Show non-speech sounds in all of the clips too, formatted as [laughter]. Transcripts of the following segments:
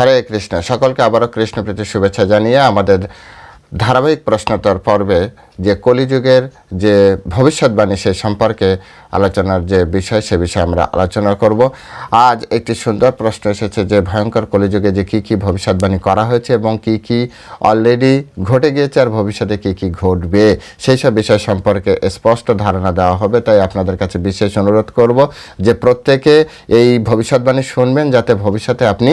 হরে কৃষ্ণ। সকলকে আবারও কৃষ্ণ প্রীতি শুভেচ্ছা জানিয়ে আমাদের ধারাবাহিক প্রশ্নোত্তর পর্বে যে কলিযুগের যে ভবিষ্যৎবাণী সে সম্পর্কে আলোচনার যে বিষয়, সে বিষয়ে আমরা আলোচনা করব। আজ একটি সুন্দর প্রশ্ন এসেছে যে ভয়ঙ্কর কলিযুগে যে কী কী ভবিষ্যৎবাণী করা হয়েছে এবং কী কী অলরেডি ঘটে গিয়েছে আর ভবিষ্যতে কী কী ঘটবে, সেই সব বিষয় সম্পর্কে স্পষ্ট ধারণা দেওয়া হবে, তাই আপনাদের কাছে বিশেষ অনুরোধ করব যে প্রত্যেকে এই ভবিষ্যৎবাণী শুনবেন যাতে ভবিষ্যতে আপনি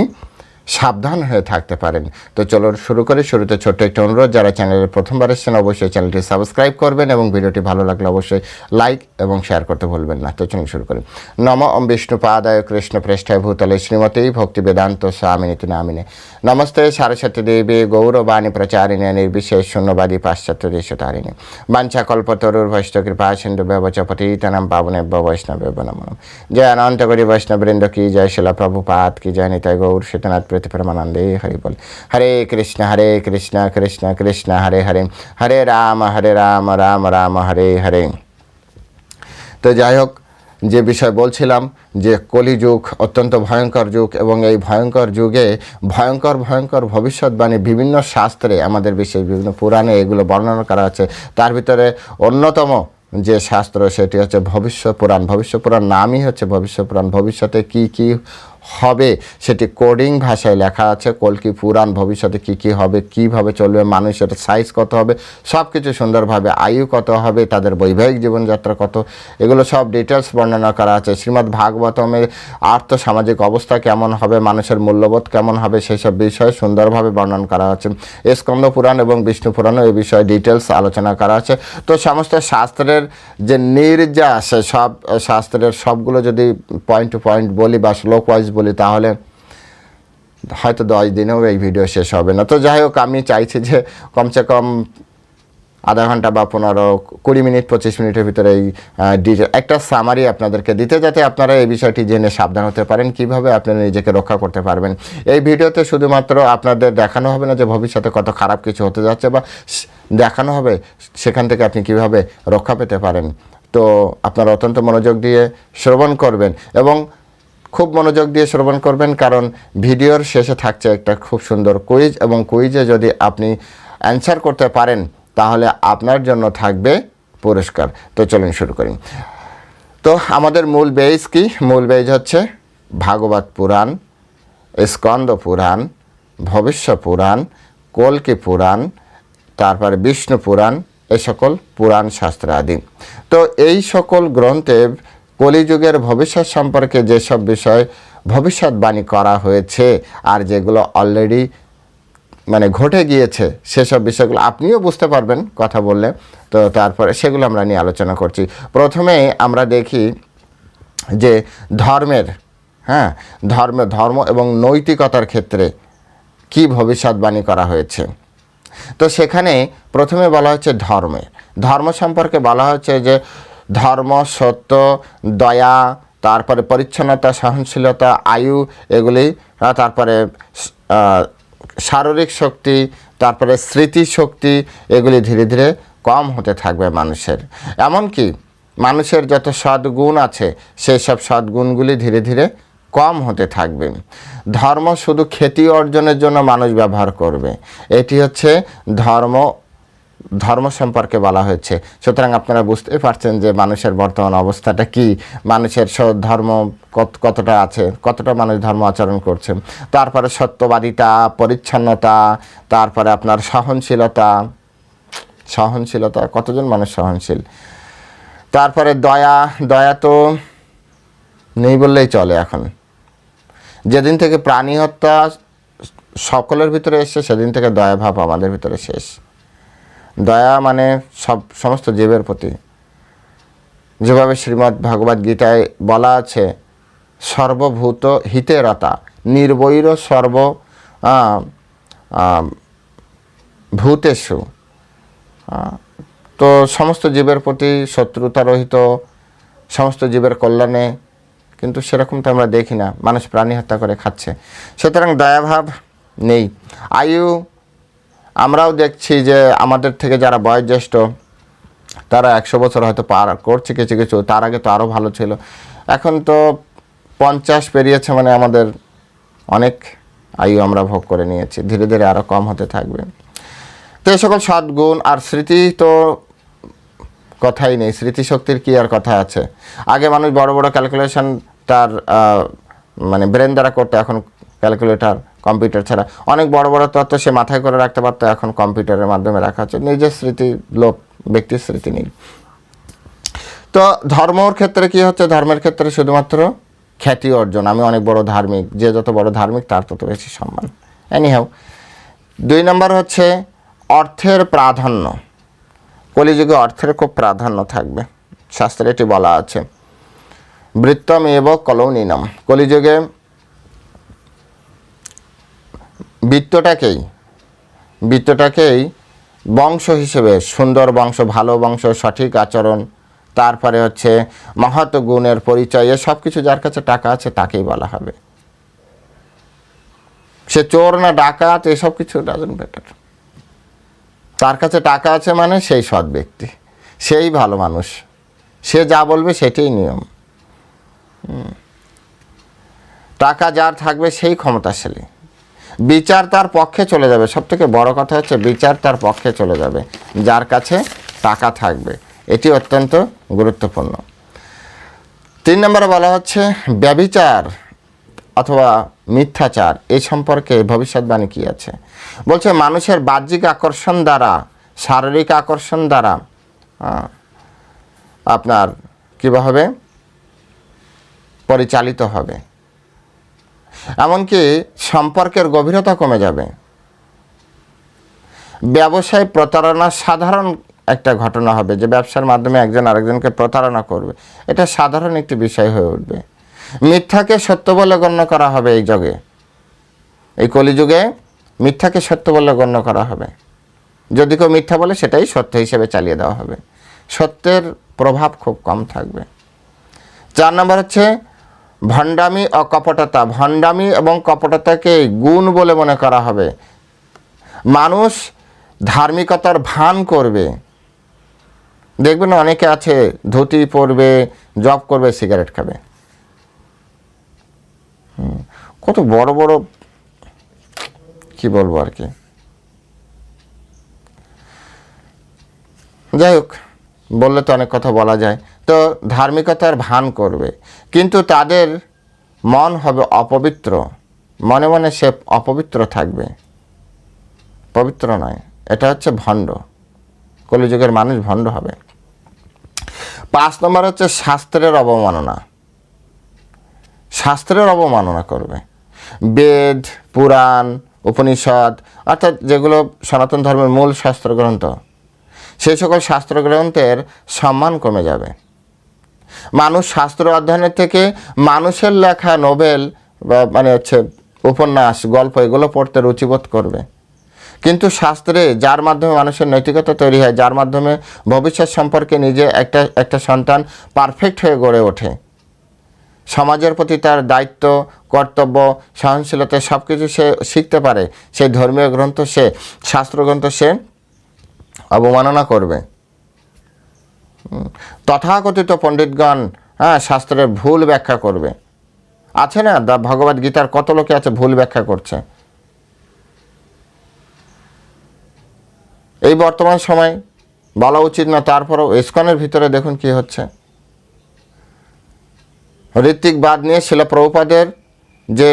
সাবধান হয়ে থাকতে পারেন। তো চলো শুরু করে। শুরুতে ছোট্ট একটি অনুরোধ, যারা চ্যানেলে প্রথমবার এসেছেন, অবশ্যই চ্যানেলটি সাবস্ক্রাইব করবেন এবং ভিডিওটি ভালো লাগলে অবশ্যই লাইক এবং শেয়ার করতে ভুলবেন না। তো চলুন শুরু করি। নম ওম বিষ্ণু পাদায় কৃষ্ণ পৃষ্ঠায় ভূতলে শ্রীমতী ভক্তি বেদান্ত স্বামিনীতি নামিনে। নমস্তে সারস্বতী দেবী, গৌরবাণী প্রচারিণে, নির্বিশেষ শূন্যবাদী পাশ্চাত্য দেশতারিণী। বাঞ্ছা কল্পতরুর বৈষ্ণ কৃপা সিন্ধু ব্যবচপতি ব্যবচপতিতনাম পাবনে বৈষ্ণব নমন জয় অনন্ত করি বৈষ্ণবৃন্দ কি জয় শিলা প্রভুপাত, কি জয় নিতাই গৌর শীতনাথ প্রীতি পরমানন্দে হরি বল হরে কৃষ্ণ হরে কৃষ্ণ কৃষ্ণ কৃষ্ণ হরে হরে হরে রাম হরে রাম রাম রাম হরে হরে তো যাই হোক যে বিষয় বলছিলাম, যে কলিযুগ অত্যন্ত ভয়ঙ্কর যুগ এবং এই ভয়ঙ্কর যুগে ভয়ঙ্কর ভয়ঙ্কর ভবিষ্যৎবাণী বিভিন্ন শাস্ত্রে আমাদের বিশেষ বিভিন্ন পুরাণে এগুলো বর্ণনা করা আছে। তার ভিতরে অন্যতম যে শাস্ত্র সেটি হচ্ছে ভবিষ্য পুরাণ। ভবিষ্য পুরাণ নামই হচ্ছে ভবিষ্য পুরাণ। ভবিষ্যতে কি কি হবে? সেটি কোডিং ভাষায় লেখা আছে। কলকি পুরাণ, ভবিষ্যতে কি কি হবে, কীভাবে চলবে মানুষের সাইজ কত হবে সব কিছু সুন্দরভাবে আয়ু কত হবে, তাদের বৈবাহিক জীবনযাত্রা কত, এগুলো সব ডিটেলস বর্ণনা করা আছে। শ্রীমদ্ ভাগবতমের আর্থ সামাজিক অবস্থা কেমন হবে, মানুষের মূল্যবোধ কেমন হবে সেই সব বিষয়ে সুন্দরভাবে বর্ণন করা আছে। স্কন্দ পুরাণ এবং বিষ্ণু পুরাণও এই বিষয়ে ডিটেলস আলোচনা করা আছে। তো সমস্ত শাস্ত্রের যে নির্যাস, সব শাস্ত্রের সবগুলো যদি পয়েন্ট টু পয়েন্ট বলি বা শ্লোক ওয়াইজ বলি, তাহলে হয়তো দশ দিনেও এই ভিডিও শেষ হবে না। তো যাই হোক, আমি চাইছি যে কমসে কম আধা ঘণ্টা বা পনেরো, কুড়ি মিনিট, পঁচিশ মিনিটের ভিতরে এই একটা সামারি আপনাদেরকে দিতে যাতে আপনারা এই বিষয়টি জেনে সাবধান হতে পারেন, কীভাবে আপনারা নিজেকে রক্ষা করতে পারবেন। এই ভিডিওতে শুধুমাত্র আপনাদের দেখানো হবে না যে ভবিষ্যতে কত খারাপ কিছু হতে যাচ্ছে বা দেখানো হবে, সেখান থেকে আপনি কীভাবে রক্ষা পেতে পারেন। তো আপনারা অত্যন্ত মনোযোগ দিয়ে শ্রবণ করবেন এবং খুব মনোযোগ দিয়ে শ্রবণ করবেন, কারণ ভিডিওর শেষে থাকছে একটা খুব সুন্দর কুইজ এবং কুইজে যদি আপনি অ্যান্সার করতে পারেন, তাহলে আপনার জন্য থাকবে পুরস্কার। তো চলুন শুরু করি। তো আমাদের মূল বেজ কি? মূল বেজ হচ্ছে ভাগবত পুরাণ, স্কন্দ পুরাণ, ভবিষ্য পুরাণ, কলকি পুরাণ, তারপরে বিষ্ণু পুরাণ এই সকল পুরাণ শাস্ত্র আদি তো এই সকল গ্রন্থে কলিযুগের ভবিষ্যৎ সম্পর্কে যেসব বিষয় ভবিষ্যৎবাণী করা হয়েছে আর যেগুলো অলরেডি মানে ঘটে গিয়েছে, সেসব বিষয়গুলো আপনিও বুঝতে পারবেন কথা বললে। তো তারপরে সেগুলো আমরা নিয়ে আলোচনা করছি। প্রথমে আমরা দেখি যে ধর্মের হ্যাঁ ধর্ম ধর্ম এবং নৈতিকতার ক্ষেত্রে কি ভবিষ্যৎবাণী করা হয়েছে। তো সেখানে প্রথমে বলা হচ্ছে ধর্মে। ধর্ম সম্পর্কে বলা হচ্ছে যে ধর্ম, সত্য, দয়া, তারপরে পরিচ্ছন্নতা, সহনশীলতা, আয়ু, এগুলি তারপরে শারীরিক শক্তি, তারপরে স্মৃতি শক্তি এগুলি ধীরে ধীরে কম হতে থাকবে মানুষের। এমনকি মানুষের যত সদ্গুণ আছে, সেই সব সদ্গুণগুলি ধীরে ধীরে কম হতে থাকবে। ধর্ম শুধু খ্যাতি অর্জনের জন্য মানুষ ব্যবহার করবে। এটি হচ্ছে ধর্ম ধর্ম সম্পর্কে বলা হয়েছে। সুতরাং আপনারা বুঝতেই পারছেন যে মানুষের বর্তমান অবস্থাটা কি, মানুষের ধর্ম কত কতটা আছে, কতটা মানুষ ধর্ম আচরণ করছে। তারপরে সত্যবাদিতা, পরিচ্ছন্নতা, তারপরে আপনার সহনশীলতা। সহনশীলতা, কতজন মানুষ সহনশীল? তারপরে দয়া দয়া তো নেই বললেই চলে এখন। যেদিন থেকে প্রাণী হত্যা সকলের ভিতরে এসছে, সেদিন থেকে দয়া ভাব আমাদের ভিতরে শেষ। দয়া মানে সব, সমস্ত জীবের প্রতি। যেভাবে শ্রীমদ্ ভাগবত গীতায় বলা আছে, সর্বভূত হিতেরতা, নির্বৈর সর্ব ভূতেষু। তো সমস্ত জীবের প্রতি শত্রুতা রহিত, সমস্ত জীবের কল্যাণে, কিন্তু সেরকম তো আমরা দেখি না, মানুষ প্রাণী হত্যা করে খাচ্ছে। সুতরাং দয়াভাব নেই। আয়ু আমরাও দেখছি যে আমাদের থেকে যারা বয়োজ্যেষ্ঠ, তারা একশো বছর হয়তো পার করছে কিছু কিছু তার আগে তো আরও ভালো ছিল। এখন তো পঞ্চাশ পেরিয়েছে মানে আমাদের অনেক আয়ু আমরা ভোগ করে নিয়েছি, ধীরে ধীরে আরও কম হতে থাকবে। তো এই সকল সদ্গুণ আর স্মৃতি তো কথাই নেই, স্মৃতিশক্তির কি আর কথা আছে? আগে মানুষ বড় বড় ক্যালকুলেশন তার মানে ব্রেন দ্বারা করতো, এখন ক্যালকুলেটর কম্পিউটার ছাড়া। অনেক বড় বড় তথ্য সে মাথায় করে রাখতে পারতো, এখন কম্পিউটারের মাধ্যমে রাখা হচ্ছে। নিজের স্মৃতি লোক, ব্যক্তির স্মৃতি নেই। তো ধর্মর ক্ষেত্রে কি হচ্ছে? ধর্মের ক্ষেত্রে শুধুমাত্র খ্যাতি অর্জন। আমি অনেক বড় ধার্মিক, যে যত বড় ধার্মিক, তার তত বেশি সম্মান। এনিহাও দুই নম্বর হচ্ছে অর্থের প্রাধান্য। কলিযুগে অর্থের খুব প্রাধান্য থাকবে। শাস্ত্রে এটি বলা আছে। বৃত্তম এব কলৌনিনম। কলিযুগে বৃত্তটাকেই বৃত্তটাকেই বংশ হিসেবে, সুন্দর বংশ, ভালো বংশ, সঠিক আচরণ, তারপরে হচ্ছে মহৎ গুণের পরিচয় সব কিছু যার কাছে টাকা আছে তাকেই বলা হবে। সে চোর না ডাকাত এসব কিছু ডাজেন্ট বেটার তার কাছে টাকা আছে মানে সেই সৎ ব্যক্তি, সেই ভালো মানুষ। সে যা বলবে সেটাই নিয়ম। টাকা যার থাকবে সেই ক্ষমতাশালী। বিচার তার পক্ষে চলে যাবে। সব থেকে বড় কথা হচ্ছে বিচার তার পক্ষে চলে যাবে। যার কাছে টাকা থাকবে। এটি অত্যন্ত গুরুত্বপূর্ণ। তিন নম্বরে বলা হচ্ছে, ব্যবিচার অথবা মিথ্যাচার, এ সম্পর্কে ভবিষ্যৎবাণী কি আছে? বলছে, মানুষের বাহ্যিক আকর্ষণ দ্বারা, শারীরিক আকর্ষণ দ্বারা আপনার কীভাবে পরিচালিত হবে। এমনকি সম্পর্কের গভীরতা কমে যাবে। ব্যবসায় প্রতারণা সাধারণ একটা ঘটনা হবে, যে ব্যবসার মাধ্যমে একজন আরেকজনকে প্রতারণা করবে। এটা সাধারণ একটি বিষয় হয়ে উঠবে। মিথ্যাকে সত্য বলে গণ্য করা হবে এই যুগে। এই কলিযুগে মিথ্যাকে সত্য বলে গণ্য করা হবে। যদি কেউ মিথ্যা বলে, সেটাই সত্য হিসেবে চালিয়ে দেওয়া হবে। সত্যের প্রভাব খুব কম থাকবে। চার নম্বর হচ্ছে ভণ্ডামি ও কপটতা। ভণ্ডামি এবং কপটতাকে গুণ বলে মনে করা হবে। মানুষ ধার্মিকতার ভান করবে। দেখবেন অনেকে আছে, ধুতি পরবে, জব করবে, সিগারেট খাবে। কত বড় বড় কি বলব আর কি? যাই হোক বললে তো অনেক কথা বলা যায়। তো ধার্মিকতার ভান করবে। কিন্তু তাদের মন হবে অপবিত্র। মনে মনে সে অপবিত্র থাকবে। পবিত্র নয়, এটা হচ্ছে ভণ্ড। কলিযুগের মানুষ ভণ্ড হবে। পাঁচ নম্বর হচ্ছে শাস্ত্রের অবমাননা। শাস্ত্রের অবমাননা করবে। বেদ, পুরাণ, উপনিষদ, অর্থাৎ যেগুলো সনাতন ধর্মের মূল শাস্ত্র গ্রন্থ সেই সকল শাস্ত্র গ্রন্থের সম্মান কমে যাবে। মানুষ শাস্ত্র অধ্যয়নের থেকে মানুষের লেখা, নোবেল বা মানে হচ্ছে উপন্যাস, গল্প এগুলো পড়তে রুচিবোধ করবে। কিন্তু শাস্ত্রে যার মাধ্যমে মানুষের নৈতিকতা তৈরি হয়, যার মাধ্যমে ভবিষ্যৎ সম্পর্কে নিজে একটা একটা সন্তান পারফেক্ট হয়ে গড়ে ওঠে, সমাজের প্রতি তার দায়িত্ব, কর্তব্য, সহনশীলতা সব কিছু সে শিখতে পারে। সেই ধর্মীয় গ্রন্থ সে, শাস্ত্রগ্রন্থ সে অবমাননা করবে। তথাকথিত পণ্ডিতগণ হ্যাঁ শাস্ত্রের ভুল ব্যাখ্যা করবে। আছে না? দা ভগবদ গীতার কত লোকে আছে ভুল ব্যাখ্যা করছে? এই বর্তমান সময় বলা উচিত না, তারপরেও ইস্কনের ভিতরে দেখুন কি হচ্ছে। ঋত্বিক বাদ নিয়ে শিলা প্রভুপাদের যে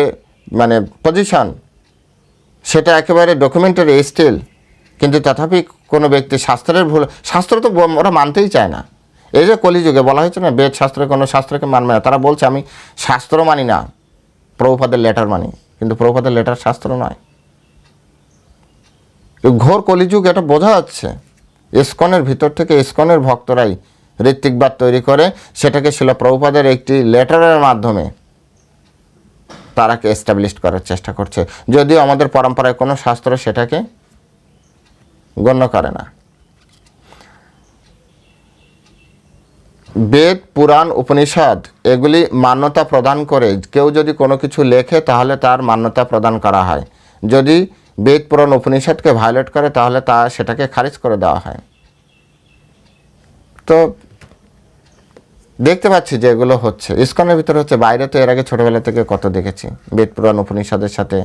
মানে পজিশন সেটা একেবারে ডকুমেন্টারি স্টিল কিন্তু তথাপি কোনো ব্যক্তি শাস্ত্রের ভুল, শাস্ত্র তো ওরা মানতেই চায় না। এই যে কলিযুগে বলা হয়েছে না, বেদ শাস্ত্রে কোনো শাস্ত্রকে মানবে না। তারা বলছে, আমি শাস্ত্র মানি না, প্রভুপাদের লেটার মানি। কিন্তু প্রভুপাদের লেটার শাস্ত্র নয়। ঘোর কলিযুগ এটা বোঝা যাচ্ছে। ইস্কনের ভিতর থেকে ইস্কনের ভক্তরাই ঋত্বিকবাদ তৈরি করে, সেটাকে ছিল প্রভুপাদের একটি লেটারের মাধ্যমে তারাকে এস্টাবলিশ করার চেষ্টা করছে। যদিও আমাদের পরম্পরায় কোনো শাস্ত্র সেটাকে গণ্য করে না। বেদ, পুরাণ, উপনিষদ, এগুলি মান্যতা প্রদান করে কেউ যদি কোনো কিছু লেখে তাহলে তার মান্যতা প্রদান করা হয়। যদি বেদ, পুরাণ, উপনিষদকে ভায়োলেট করে তাহলে তা সেটাকে খারিজ করে দেওয়া হয়। তো দেখতে পাচ্ছি যে এগুলো হচ্ছে। ইস্কনের ভিতরে হচ্ছে, বাইরে তো এর আগে ছোটোবেলা থেকে কত দেখেছি। বেদ, পুরাণ, উপনিষদের সাথে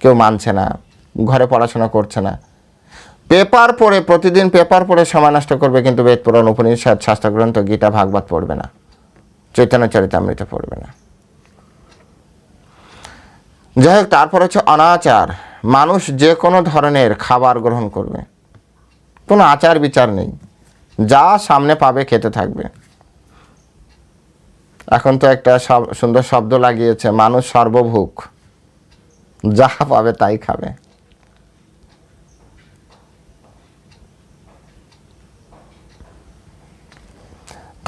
কেউ মানছে না, ঘরে পড়াশোনা করছে না। পেপার পড়ে, প্রতিদিন পেপার পড়ে সময় নষ্ট করবে কিন্তু বেদ পুরাণ, উপনিষদ, শাস্ত্রগ্রন্থ, গীতা, ভাগবত পড়বে না। চৈতন্য চরিতামৃত পড়বে না। যাই হোক তারপর হচ্ছে অনাচার। মানুষ যে কোনো ধরনের খাবার গ্রহণ করবে। কোনো আচার বিচার নেই। যা সামনে পাবে খেতে থাকবে। এখন তো একটা সুন্দর শব্দ লাগিয়েছে, মানুষ সর্বভুক যা পাবে তাই খাবে।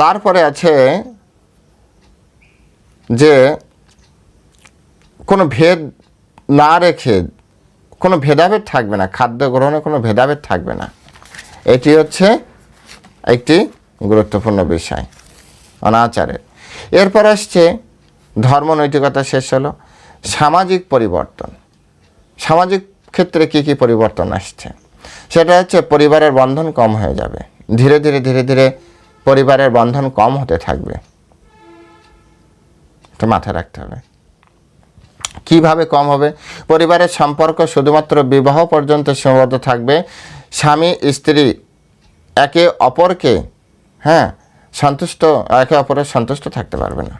তারপরে আছে যে কোনো ভেদ না রেখে কোনো ভেদাভেদ থাকবে না, খাদ্য গ্রহণে কোনো ভেদাভেদ থাকবে না। এটি হচ্ছে একটি গুরুত্বপূর্ণ বিষয়, অনাচারের। এরপর আসছে ধর্মনৈতিকতা শেষ হলো, সামাজিক পরিবর্তন। সামাজিক ক্ষেত্রে কি কি পরিবর্তন আসছে? সেটা হচ্ছে পরিবারের বন্ধন কম হয়ে যাবে। ধীরে ধীরে ধীরে ধীরে পরিবারের বন্ধন কম হতে থাকবে। এটা মাথায় রাখতে হবে। কীভাবে কম হবে? পরিবারের সম্পর্ক শুধুমাত্র বিবাহ পর্যন্ত সীমাবদ্ধ থাকবে। স্বামী, স্ত্রী একে অপরকে হ্যাঁ সন্তুষ্ট, একে অপরের সন্তুষ্ট থাকতে পারবে না।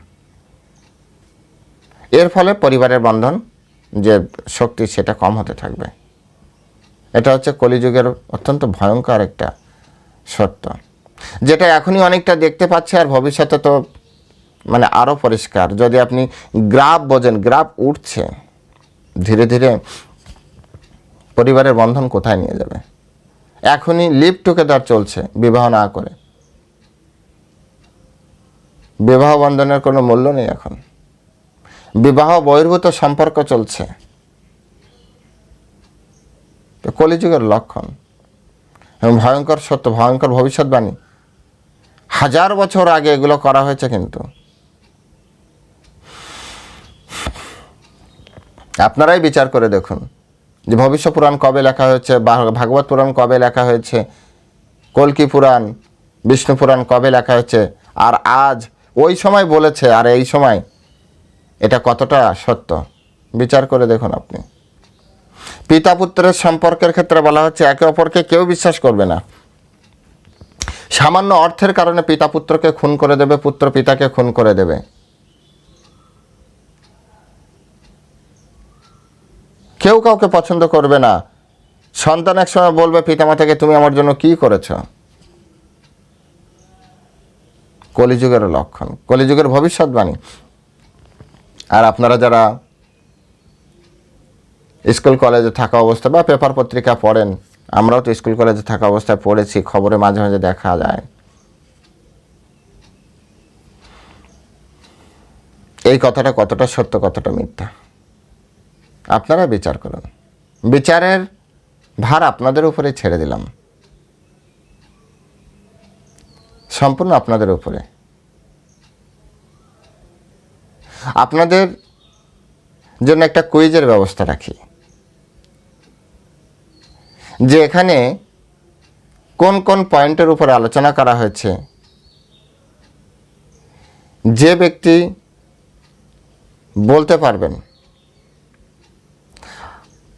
এর ফলে পরিবারের বন্ধন যে শক্তি, সেটা কম হতে থাকবে। এটা হচ্ছে কলিযুগের অত্যন্ত ভয়ঙ্কর একটা সত্য। যেটা এখনই অনেকটা দেখতে পাচ্ছে আর ভবিষ্যতে তো মানে আরও পরিষ্কার। যদি আপনি গ্রাফ বোঝেন, গ্রাফ উঠছে, ধীরে ধীরে পরিবারের বন্ধন কোথায় নিয়ে যাবে? এখনই লিভ টুগেদার চলছে, বিবাহ না করে। বিবাহ বন্ধনের কোনো মূল্য নেই এখন। বিবাহ বহির্ভূত সম্পর্ক চলছে। কলিযুগের লক্ষণ। এবং ভয়ঙ্কর সত্য, ভয়ঙ্কর ভবিষ্যৎবাণী। হাজার বছর আগে এগুলো করা হয়েছে কিন্তু। আপনারাই বিচার করে দেখুন যে ভবিষ্য পুরাণ কবে লেখা হয়েছে ভাগবত পুরাণ কবে লেখা হয়েছে, কল্কি পুরাণ, বিষ্ণু পুরাণ কবে লেখা হয়েছে, আর আজ ওই সময় বলেছে, আর এই সময় এটা কতটা সত্য? বিচার করে দেখুন আপনি। পিতা পুত্রের সম্পর্কের ক্ষেত্রে বলা হচ্ছে, একে অপরকে কেউ বিশ্বাস করবে না। সামান্য অর্থের কারণে পিতা পুত্রকে খুন করে দেবে, পুত্র পিতাকে খুন করে দেবে। কেউ কাউকে পছন্দ করবে না। সন্তান একসময় বলবে, পিতামাতাকে তুমি আমার জন্য কি করেছ? কলিযুগের লক্ষণ, কলিযুগের ভবিষ্যৎবাণী। আর আপনারা যারা স্কুল, কলেজে থাকা অবস্থা বা পেপার পত্রিকা পড়েন আমরাও তো স্কুল কলেজে থাকা অবস্থায় পড়েছি, খবরে মাঝে মাঝে দেখা যায়। এই কথাটা কতটা সত্য, কতটা মিথ্যা? আপনারা বিচার করুন। বিচারের ভার আপনাদের উপরে ছেড়ে দিলাম। সম্পূর্ণ আপনাদের উপরে। আপনাদের জন্য একটা কুইজের ব্যবস্থা রাখি। যে এখানে কোন কোন পয়েন্টের উপরে আলোচনা করা হয়েছে? যে ব্যক্তি বলতে পারবেন,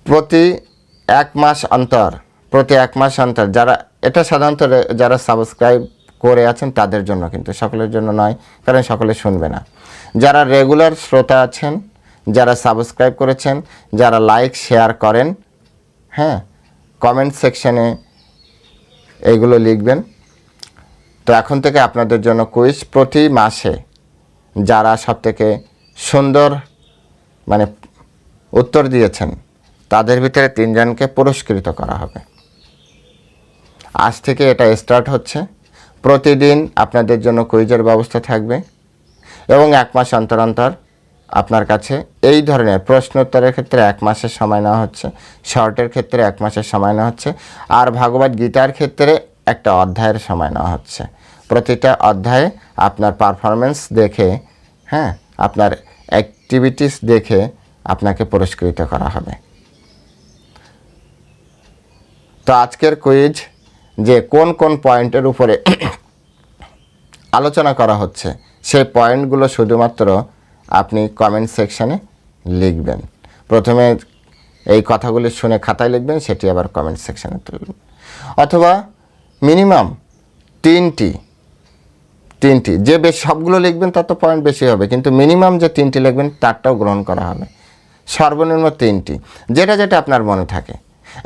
প্রতি এক মাস অন্তর, প্রতি এক মাস অন্তর, যারা এটা সাধারণত যারা সাবস্ক্রাইব করে আছেন তাদের জন্য কিন্তু, সকলের জন্য নয়, কারণ সকলে শুনবে না। যারা রেগুলার শ্রোতা আছেন, যারা সাবস্ক্রাইব করেছেন, যারা লাইক, শেয়ার করেন হ্যাঁ কমেন্ট সেকশনে এইগুলো লিখবেন। তো এখন থেকে আপনাদের জন্য কুইজ প্রতি মাসে যারা সবথেকে সুন্দর মানে উত্তর দিয়েছেন, তাদের ভিতরে তিনজনকে পুরস্কৃত করা হবে। আজ থেকে এটা স্টার্ট হচ্ছে। প্রতিদিন আপনাদের জন্য কুইজের ব্যবস্থা থাকবে এবং এক মাস অন্তর অন্তর আপনার কাছে এই ধরনের প্রশ্ন উত্তরের ক্ষেত্রে এক মাসের সময় নেওয়া হচ্ছে, শর্টের ক্ষেত্রে এক মাসের সময় নেওয়া হচ্ছে, আর ভাগবত গীতার ক্ষেত্রে একটা অধ্যায়ের সময় নেওয়া হচ্ছে। প্রতিটা অধ্যায়ে আপনার পারফরমেন্স দেখে হ্যাঁ আপনার অ্যাক্টিভিটিস দেখে আপনাকে পুরস্কৃত করা হবে। তো আজকের কুইজ যে কোন কোন পয়েন্টের উপরে [coughs] আলোচনা করা হচ্ছে, সেই পয়েন্টগুলো শুধুমাত্র আপনি কমেন্ট সেকশানে লিখবেন। প্রথমে এই কথাগুলি শুনে খাতায় লিখবেন, সেটি আবার কমেন্ট সেকশানে তুলবেন। অথবা মিনিমাম তিনটি তিনটি, যে বেশ সবগুলো লিখবেন তত পয়েন্ট বেশি হবে, কিন্তু মিনিমাম যে তিনটি লিখবেন তারটাও গ্রহণ করা হবে। সর্বনিম্ন তিনটি, যেটা যেটা আপনার মনে থাকে।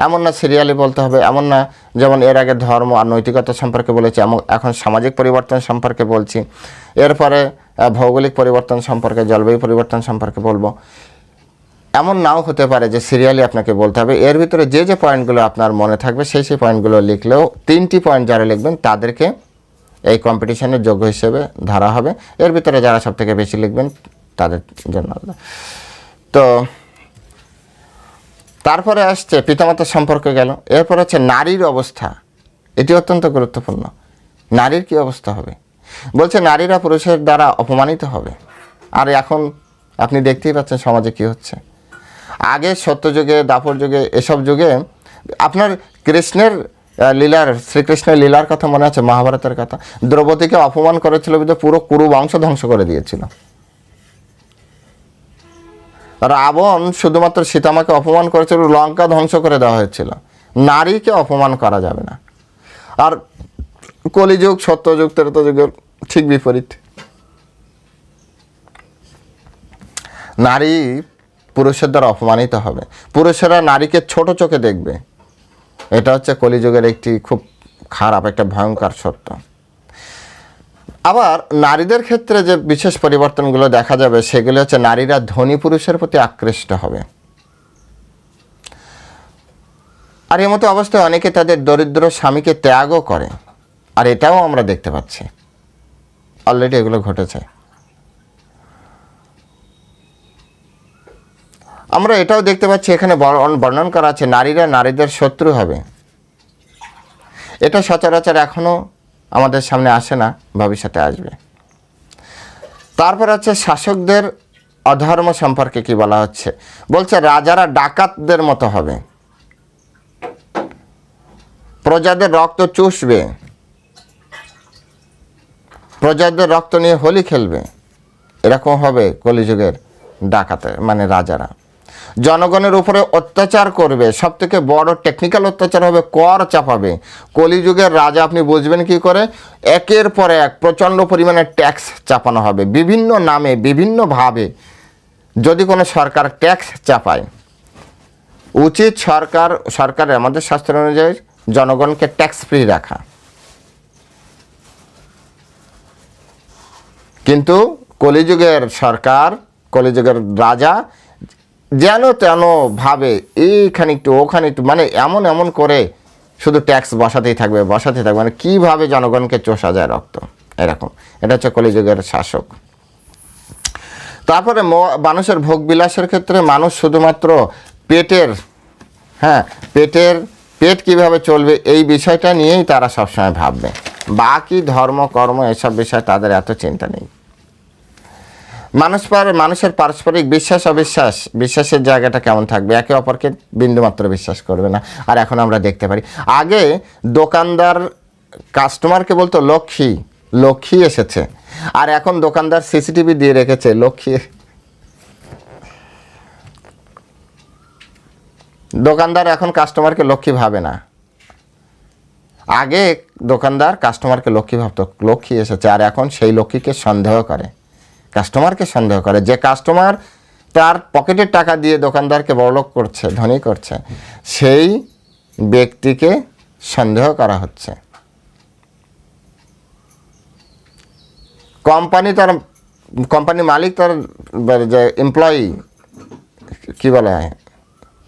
এমন না সিরিয়ালি বলতে হবে, এমন না যেমন এর আগে ধর্ম আর নৈতিকতা সম্পর্কে বলেছি এখন সামাজিক পরিবর্তন সম্পর্কে বলছি। এরপরে ভৌগোলিক পরিবর্তন সম্পর্কে, জলবায়ু পরিবর্তন সম্পর্কে বলব। এমন নাও হতে পারে যে সিরিয়ালি আপনাকে বলতে হবে, এর ভিতরে যে যে পয়েন্টগুলো আপনার মনে থাকবে, সেই সেই পয়েন্টগুলো লিখলেও তিনটি পয়েন্ট যারা লিখবেন, তাদেরকে এই কম্পিটিশনের যোগ্য হিসেবে ধরা হবে। এর ভিতরে যারা সবথেকে বেশি লিখবেন, তাদের জন্য তো তারপরে আসছে, পিতামাতার সম্পর্কে গেল। এরপর হচ্ছে নারীর অবস্থা। এটি অত্যন্ত গুরুত্বপূর্ণ। নারীর কি অবস্থা হবে? বলছে, নারীরা পুরুষের দ্বারা অপমানিত হবে। আর এখন আপনি দেখতেই পাচ্ছেন সমাজে কি হচ্ছে। আগে সত্যযুগে দাপর যুগে, এসব যুগে আপনার কৃষ্ণের লীলার, শ্রীকৃষ্ণের লীলার কথা মনে আছে? মহাভারতের কথা। দ্রৌপদীকে অপমান করেছিল পুরো কুরু বংশ ধ্বংস করে দিয়েছিল। রাবণ শুধুমাত্র সীতামাকে অপমান করেছিল, লঙ্কা ধ্বংস করে দেওয়া হয়েছিল। নারীকে অপমান করা যাবে না। আর কলিযুগ, সত্যযুগ ত্রেতযুগের ঠিক বিপরীত। নারী পুরুষের দ্বারা অপমানিত হবে। পুরুষেরা নারীকে ছোট চোখে দেখবে। এটা হচ্ছে কলিযুগের একটি খুব খারাপ, একটা ভয়ঙ্কর সত্য। আবার নারীদের ক্ষেত্রে যে বিশেষ পরিবর্তনগুলো দেখা যাবে, সেগুলো হচ্ছে নারীরা ধনী পুরুষের প্রতি আকৃষ্ট হবে। আর এর মতো অবস্থায় অনেকে তাদের দরিদ্র স্বামীকে ত্যাগও করে, আর এটাও আমরা দেখতে পাচ্ছি। অলরেডি এগুলো ঘটেছে। আমরা এটাও দেখতে পাচ্ছি, এখানে বর্ণ- বর্ণন করা আছে, নারীরা নারীদের শত্রু হবে। এটা সচরাচর এখনও আমাদের সামনে আসে না, ভবিষ্যতে আসবে। তারপর হচ্ছে শাসকদের অধর্ম সম্পর্কে কি বলা হচ্ছে? বলছে রাজারা ডাকাতদের মতো হবে। প্রজাদের রক্ত চুষবে। প্রজাদের রক্ত নিয়ে হোলি খেলবে। এরকম হবে কলিযুগের ডাকাতে মানে রাজারা। জনগণের উপরে অত্যাচার করবে সব থেকে বড় টেকনিক্যাল অত্যাচার হবে, কর চাপাবে। কলিযুগের রাজা, আপনি বুঝবেন কি করে? একের পর এক প্রচণ্ড পরিমাণে ট্যাক্স চাপানো হবে, বিভিন্ন নামে বিভিন্নভাবে যদি কোনো সরকার ট্যাক্স চাপায়, উচিত সরকার, সরকারের আমাদের শাস্ত্র অনুযায়ী জনগণকে ট্যাক্স ফ্রি রাখা। কিন্তু কলিযুগের সরকার, কলিযুগের রাজা যেন তেন ভাবে এইখানে একটু, ওখানে একটু মানে এমন এমন করে শুধু ট্যাক্স বসাতেই থাকবে বসাতেই থাকবে। মানে কীভাবে জনগণকে চষা যায় রক্ত? এরকম। এটা হচ্ছে কলিযুগের শাসক। তারপরে মানুষের ভোগ বিলাসের ক্ষেত্রে মানুষ শুধুমাত্র পেটের হ্যাঁ পেটের, পেট কীভাবে চলবে এই বিষয়টা নিয়েই তারা সবসময় ভাববে। বাকি ধর্ম, কর্ম, এসব বিষয়ে তাদের এত চিন্তা নেই। মানুষ পার মানুষের পারস্পরিক বিশ্বাস, অবিশ্বাস, বিশ্বাসের জায়গাটা কেমন থাকবে? একে অপরকে বিন্দুমাত্র বিশ্বাস করবে না। আর এখন আমরা দেখতে পারি, আগে দোকানদার কাস্টমারকে বলতো, লক্ষ্মী লক্ষ্মী এসেছে। আর এখন দোকানদার সিসিটিভি দিয়ে রেখেছে, লক্ষ্মী দোকানদার এখন কাস্টমারকে লক্ষ্মী ভাবে না। আগে দোকানদার কাস্টমারকে লক্ষ্মী ভাবতো, লক্ষ্মী এসেছে। আর এখন সেই লক্ষ্মীকে সন্দেহ করে। কাস্টমারকে সন্দেহ করে যে কাস্টমার তার পকেটের টাকা দিয়ে দোকানদারকে বড়লোক করছে, ধনী করছে, সেই ব্যক্তিকে সন্দেহ করা হচ্ছে। কোম্পানি তার কোম্পানির মালিক তার, যে এমপ্লয়ি কী বলা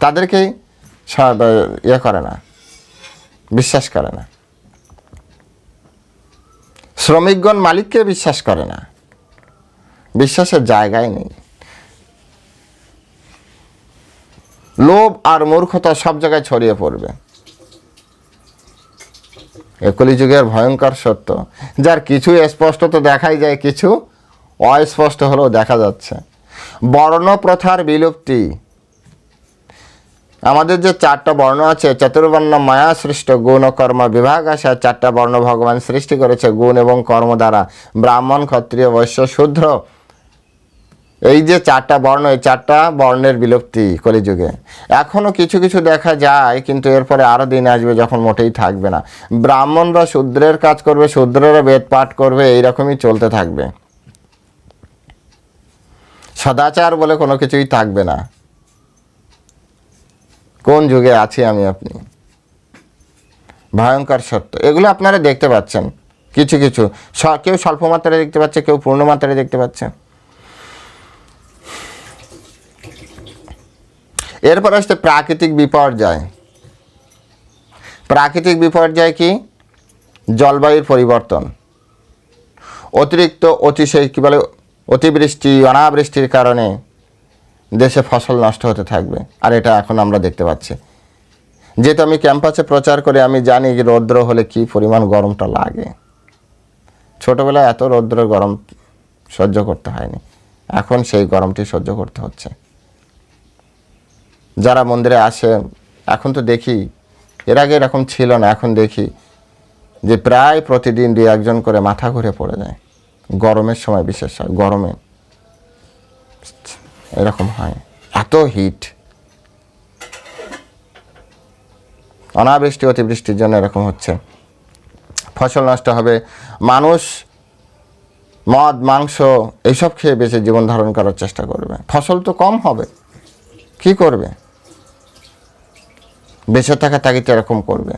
তাদেরকেই ইয়ে করে না, বিশ্বাস করে না। শ্রমিকগণ মালিককে বিশ্বাস করে না। বিশ্বাসের জায়গায় নেই। লোভ আর মূর্খতা সব জায়গায় ছড়িয়ে পড়বে। একলি যুগের ভয়ঙ্কর সত্য, যার কিছু স্পষ্ট তো দেখাই যায়, কিছু অস্পষ্ট হলেও দেখা যাচ্ছে। বর্ণ প্রথার বিলুপ্তি। আমাদের যে চারটা বর্ণ আছে, চতুর্বর্ণ, মায়া, সৃষ্ট, গুণ, কর্ম, বিভাগ আছে চারটা বর্ণ ভগবান সৃষ্টি করেছে গুণ এবং কর্ম দ্বারা। ব্রাহ্মণ, ক্ষত্রিয়, বৈশ্য, শূদ্র এই যে চারটা বর্ণ, এই চারটা বর্ণের বিলুপ্তি কলিযুগে। এখনও কিছু কিছু দেখা যায়, কিন্তু এরপরে আরও দিন আসবে যখন মোটেই থাকবে না। ব্রাহ্মণরা শূদ্রের কাজ করবে, শূদ্রেরা বেদ পাঠ করবে, এইরকমই চলতে থাকবে। সদাচার বলে কোনো কিছুই থাকবে না। কোন যুগে আছি আমি আপনি? ভয়ঙ্কর সত্য। এগুলো আপনারা দেখতে পাচ্ছেন। কিছু কিছু। কেউ স্বল্প মাত্রায় দেখতে পাচ্ছে, কেউ পূর্ণ মাত্রায় দেখতে পাচ্ছে। এরপর আসছে প্রাকৃতিক বিপর্যয়। প্রাকৃতিক বিপর্যয় কি? জলবায়ুর পরিবর্তন। অতিরিক্ত অতিশয় কী বলে, অতিবৃষ্টি, অনাবৃষ্টির কারণে দেশে ফসল নষ্ট হতে থাকবে। আর এটা এখন আমরা দেখতে পাচ্ছি। যেহেতু আমি ক্যাম্পাসে প্রচার করে, আমি জানি যে রৌদ্র হলে কি পরিমাণ গরমটা লাগে। ছোটোবেলায় এত রৌদ্র গরম সহ্য করতে হয়নি। এখন সেই গরমটি সহ্য করতে হচ্ছে। যারা মন্দিরে আসে, এখন তো দেখি, এর আগে এরকম ছিল না, এখন দেখি যে প্রায় প্রতিদিন দুই একজন করে মাথা ঘুরে পড়ে যায়। গরমের সময় বিশেষ হয়, গরমে। এরকম হয়। এত হিট অনাবৃষ্টি, অতিবৃষ্টির জন্য এরকম হচ্ছে। ফসল নষ্ট হবে। মানুষ মদ, মাংস এইসব খেয়ে বেঁচে জীবন ধারণ করার চেষ্টা করবে। ফসল তো কম হবে। কি করবে? বেঁচে থাকা তাগিতে এরকম করবে।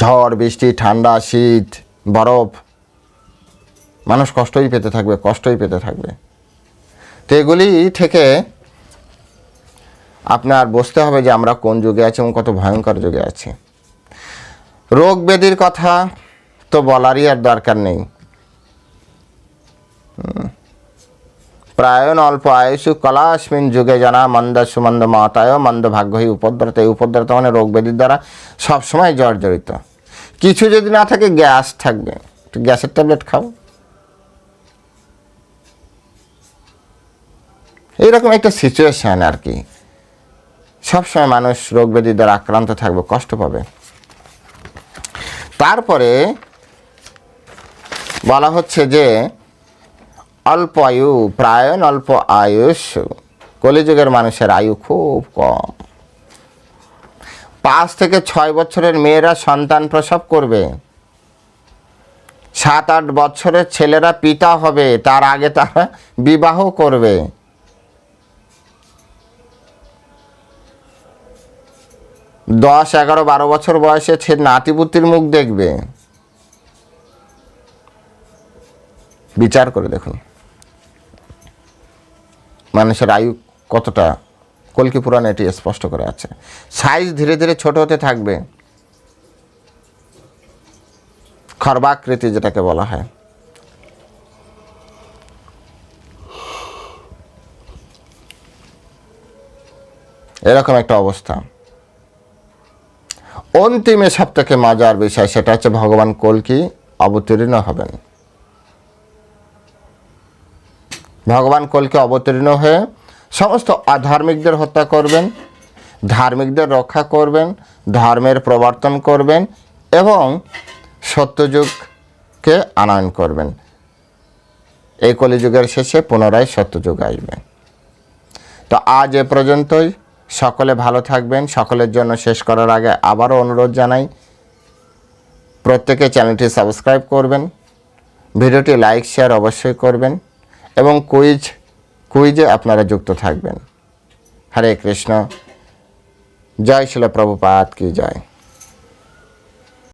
ঝড়, বৃষ্টি, ঠান্ডা, শীত, বরফ, মানুষ কষ্টই পেতে থাকবে, কষ্টই পেতে থাকবে। তো এগুলি থেকে আপনার বুঝতে হবে যে আমরা কোন যুগে আছি এবং কত ভয়ঙ্কর যুগে আছি। রোগ ব্যাধির কথা তো বলারই আর দরকার নেই। প্রায়ণ অল্প আয়ুষু কলাস্মিন যুগে জানা মন্দ সুমন্দ মতায় মন্দ ভাগ্যহী উপদ্রত এই উপদ্রত মানে রোগ ব্যাধির দ্বারা সবসময় জর্জরিত কিছু যদি না থাকে, গ্যাস থাকবে। একটু গ্যাসের ট্যাবলেট খাও। এইরকম একটা সিচুয়েশান আর কি। সবসময় মানুষ রোগ ব্যাধির দ্বারা আক্রান্ত থাকবে, কষ্ট পাবে। তারপরে বলা হচ্ছে যে অল্প আয়ু, প্রায়ণ অল্প আয়ুষ। কলিযুগের মানুষের আয়ু খুব কম। পাঁচ থেকে ছয় বছরের মেয়েরা সন্তান প্রসব করবে। সাত আট বছরের ছেলেরা পিতা হবে, তার আগে তারা বিবাহ করবে। দশ, এগারো, বারো বছর বয়সে সে নাতিপুতির মুখ দেখবে। বিচার করে দেখুন। মানুষের আয়ু কতটা? কলকি পুরাণে এটি স্পষ্ট করে আছে। সাইজ ধীরে ধীরে ছোট হতে থাকবে। খর্বাকৃতি যেটাকে বলা হয়। এরকম একটা অবস্থা। অন্তিমে সব থেকে মজার বিষয় সেটা হচ্ছে ভগবান কলকি অবতীর্ণ হবেন। ভগবান কলকে অবতীর্ণ হয়ে সমস্ত অধার্মিকদের হত্যা করবেন, ধার্মিকদের রক্ষা করবেন, ধর্মের প্রবর্তন করবেন এবং সত্যযুগকে আনয়ন করবেন। এই কলিযুগের শেষে পুনরায় সত্যযুগ আসবে। তো আজ এ পর্যন্তই। সকলে ভালো থাকবেন। সকলের জন্য শেষ করার আগে আবারও অনুরোধ জানাই, প্রত্যেকে চ্যানেলটি সাবস্ক্রাইব করবেন। ভিডিওটি লাইক, শেয়ার অবশ্যই করবেন। এবং কুইজ কুইজে আপনারা যুক্ত থাকবেন। হরে কৃষ্ণ। জয় শিল প্রভুপাত কি জয়।